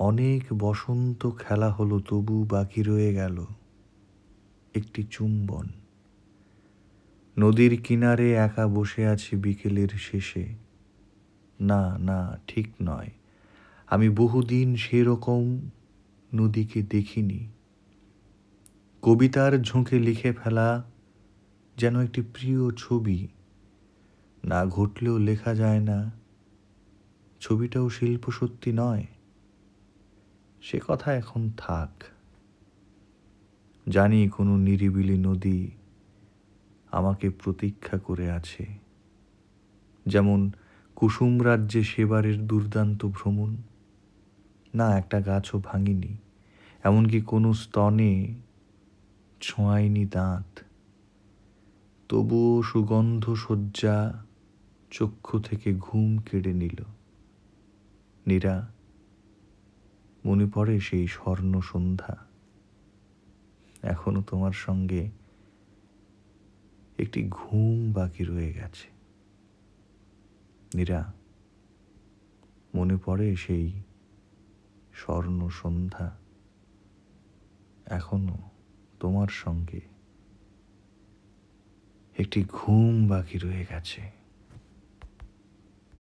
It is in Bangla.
অনেক বসন্ত খেলা হলো, তবু বাকি রয়ে গেল একটি চুম্বন। নদীর কিনারে একা বসে আছি বিকেলের শেষে। না না, ঠিক নয়। আমি বহুদিন সেরকম নদীকে দেখিনি। কবিতার ঝোঁকে লিখে ফেলা যেন একটি প্রিয় ছবি, না ঘটলেও লেখা যায় না। ছবিটাও শিল্প সত্যি নয়। সে কথা এখন থাক। জানি কোনো নিরিবিলি নদী আমাকে প্রতীক্ষা করে আছে। যেমন কুসুম রাজ্যে সেবারের দুর্দান্ত ভ্রমণ। না, একটা গাছও ভাঙিনি, এমনকি কোনো স্তনে ছোঁয়ায়নি দাঁত। তবুও সুগন্ধ শয্যা চক্ষু থেকে ঘুম কেড়ে নিল। নীরা মনে পড়ে সেই স্বর্ণ সন্ধ্যা। এখনও তোমার সঙ্গে একটি ঘুম বাকি রয়ে গেছে। নীরা মনে পড়ে সেই স্বর্ণ সন্ধ্যা। এখনও তোমার সঙ্গে একটি ঘুম বাকি রয়ে গেছে।